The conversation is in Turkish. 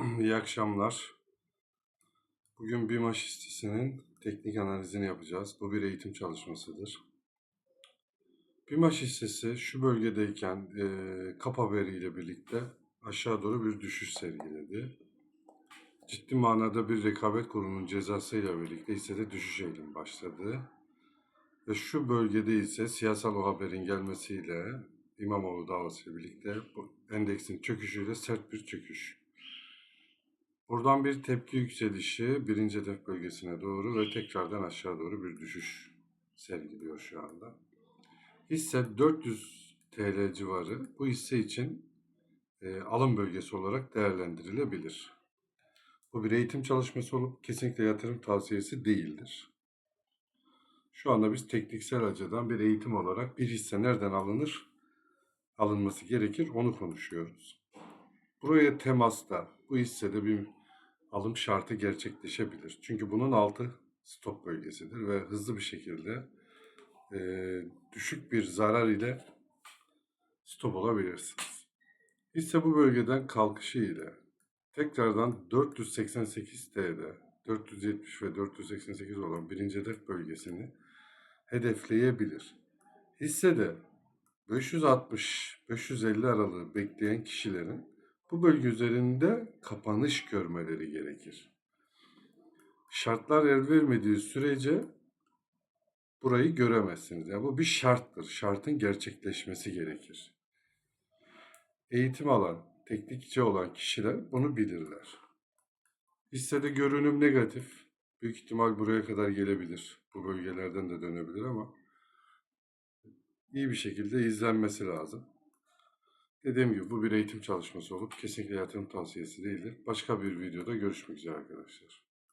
İyi akşamlar. Bugün BİMAŞ listesinin teknik analizini yapacağız. Bu bir eğitim çalışmasıdır. BİMAŞ listesi şu bölgedeyken e, kap haberiyle birlikte aşağı doğru bir düşüş sergiledi. Ciddi manada bir rekabet kurulunun cezasıyla birlikte hissede düşüş eğilimi başladı. Ve şu bölgede ise siyasal o haberin gelmesiyle İmamoğlu davası ile birlikte bu endeksin çöküşüyle sert bir çöküş. Buradan bir tepki yükselişi birinci hedef bölgesine doğru ve tekrardan aşağı doğru bir düşüş sergiliyor şu anda. Hisse 400 TL civarı bu hisse için e, alım bölgesi olarak değerlendirilebilir. Bu bir eğitim çalışması olup kesinlikle yatırım tavsiyesi değildir. Şu anda biz tekniksel açıdan bir eğitim olarak bir hisse nereden alınır, alınması gerekir onu konuşuyoruz. Buraya temasta bu hissede bir alım şartı gerçekleşebilir. Çünkü bunun altı stop bölgesidir ve hızlı bir şekilde e, düşük bir zarar ile stop olabilirsiniz. Hisse bu bölgeden kalkışı ile tekrardan 488 TL, 470 ve 488 olan birinci hedef bölgesini hedefleyebilir. Hissede 560-550 aralığı bekleyen kişilerin bu bölge üzerinde kapanış görmeleri gerekir. Şartlar el vermediği sürece burayı göremezsiniz. Yani bu bir şarttır. Şartın gerçekleşmesi gerekir. Eğitim alan, teknikçi olan kişiler bunu bilirler. Hissede görünüm negatif. Büyük ihtimal buraya kadar gelebilir. Bu bölgelerden de dönebilir ama iyi bir şekilde izlenmesi lazım. Dediğim gibi bu bir eğitim çalışması olup kesinlikle yatırım tavsiyesi değildir. Başka bir videoda görüşmek üzere arkadaşlar.